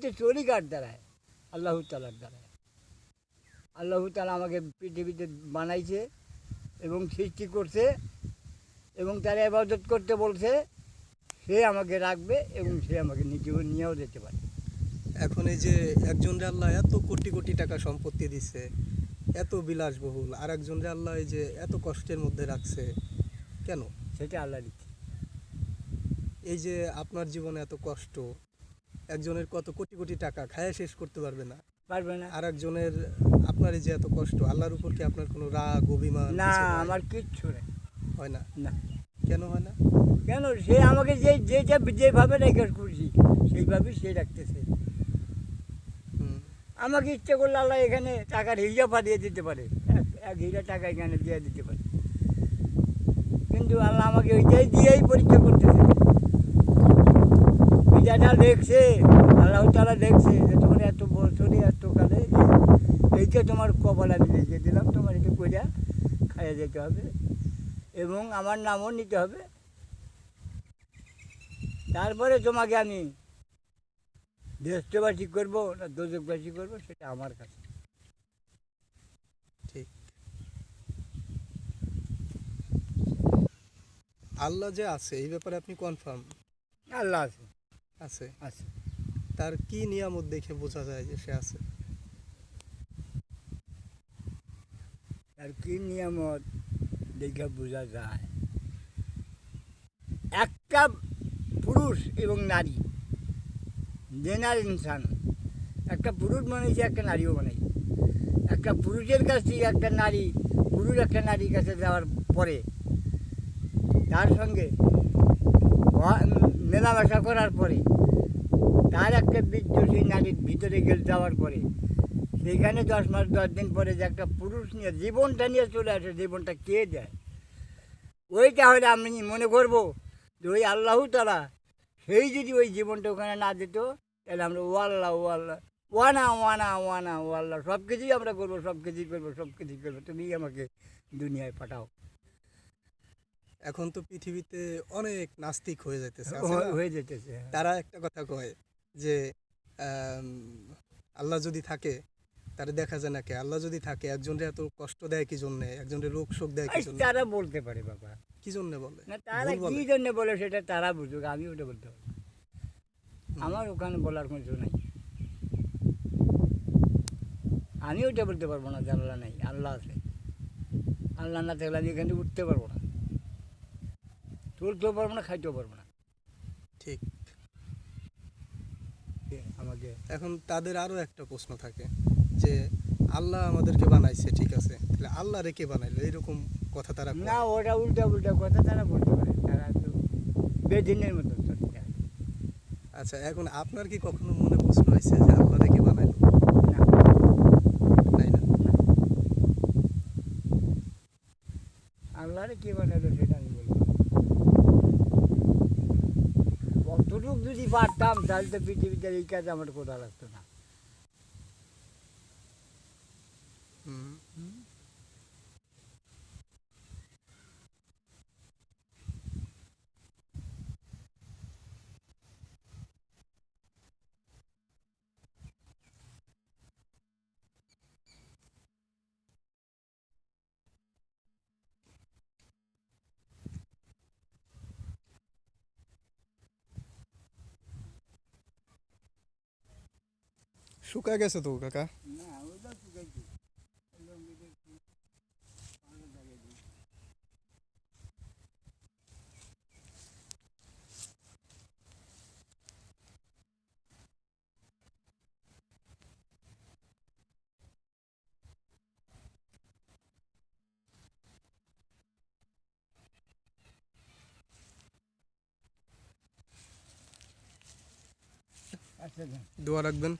পৃথিবীতে চলি কার দ্বারায় আল্লাহ তালার দ্বারায়। আল্লাহ তালা আমাকে পৃথিবীতে বানাইছে এবং সৃষ্টি করছে এবং তার আবাদত করতে বলছে সে আমাকে রাখবে এবং সে আমাকে নিজে নিয়েও যেতে পারে। এখন এই যে একজন রে আল্লাহ এত কোটি কোটি টাকা সম্পত্তি দিছে এত বিলাসবহুল আর একজন রে আল্লাহ এই যে এত কষ্টের মধ্যে রাখছে কেন? সেটা আল্লাহ দিচ্ছে। এই যে আপনার জীবনে এত কষ্ট একজনের কত কোটি কোটি টাকা খায়া শেষ করতে পারবে না। পারবে না। আর একজনের আপনার যে এত কষ্ট আল্লাহর উপর কি আপনার কোনো রাগ অভিমান না আমার কিচ্ছু নেই। হয় না? না। কেন হয় না? কেন? সে আমাকে যে যেটা যেভাবে রেখে খুশি সেইভাবেই সে রাখতেছে আমাকে ইচ্ছে করলে আল্লাহ এখানে টাকার হিজা পাঠিয়ে দিতে পারে। এক এক হিজা টাকা এখানে দিয়ে দিতে পারে। কিন্তু আল্লাহ আমাকে ওইটাই দিয়েই পরীক্ষা করতেছে। হিজাটা দেখছে আল্লাহ তালা দেখছে যে তোমার এত বছরে এত কালে এইটা তোমার কপাল আমি লিখে দিলাম তোমার এটা কইরা খাইয়ে যেতে হবে এবং আমার নামও নিতে হবে। তারপরে তোমাকে আমি দেশবাসী করব না দোজকবাসী করব সেটা আমার কাছে। ঠিক। আল্লাহ যে আছে এই ব্যাপারে আপনি কনফার্ম আল্লাহ আছে। আছে। আছে। তার কি নিয়ামত দেখে বোঝা যায় যে সে আছে? তার কি নিয়ামত দেখে বোঝা যায়? একটা পুরুষ এবং নারী। জেনার ইনসান। একটা পুরুষ বানাইছে একটা নারীও বানাইছে। একটা পুরুষের কাছ থেকে একটা নারী পুরুষ একটা নারীর কাছে যাওয়ার পরে তার সঙ্গে মেলামেশা করার পরে, তার একটা সেই নারীর ভিতরে গেলে যাওয়ার পরে সেখানে দশ মাস, দশ দিন পরে যে একটা পুরুষ নিয়ে, জীবনটা নিয়ে চলে আসে, জীবনটা কে দেয়? ওইটা হলে আমি মনে করব যে ওই আল্লাহ তালা সেই যদি ওই জীবনটা ওখানে না দিত, তাহলে আমরা ও আল্লাহ ও আল্লাহ, ওয়ানা ওয়ানা ওয়ানা, ও আল্লাহ সব কিছুই আমরা করব সব কিছুই করব সব কিছুই করব। তুমি আমাকে দুনিয়ায় পাঠাও। এখন তো পৃথিবীতে অনেক নাস্তিক হয়ে না? হয়ে যেতেছে তারা একটা কথা কয় যে আল্লাহ যদি থাকে তারা দেখা যায় না কে? আল্লাহ যদি থাকে একজনের এত কষ্ট দেয় কি জন্য একজনের রোগ শোক দেয় কি জন্য তারা বলতে পারে বাবা। কি জন্য বলে? না তারা কি জন্য বলে সেটা তারা বুঝুক আমি ওটা বলতে পারব না। আমার ওখানে বলার কোনো কিছু নাই। আমি ওটা বলতে পারব না যে আল্লাহ নাই আল্লাহ আছে। আল্লাহ না থাকলে আমি এখান উঠতে পারব না। চলতেও পারব না খাইতেও পারব না। ঠিক। আমাকে। এখন তাদের আরও একটা প্রশ্ন থাকে যে আল্লাহ আমাদেরকে বানাইছে ঠিক আছে? তাহলে আল্লাহ রেখে বানাইলো? এরকম কথা তারা না ওটা উল্টা উল্টা কথা তারা বলতে পারে। তারা তো বেদিনের মতো আচ্ছা এখন আপনার কি কখনো মনে প্রশ্ন হয়েছে যে আল্লাহ রেখে বানাইলো? আল্লাহরে কে বানালো সেটা আমি বলব অতটুক যদি পারতাম তাহলে তো পৃথিবীতে এই কাজ আমার কোথাও লাগতো না হুম। শুকা গেছে তো কাকা না ওইটা শুকাইছি আচ্ছা দোয়া রাখবেন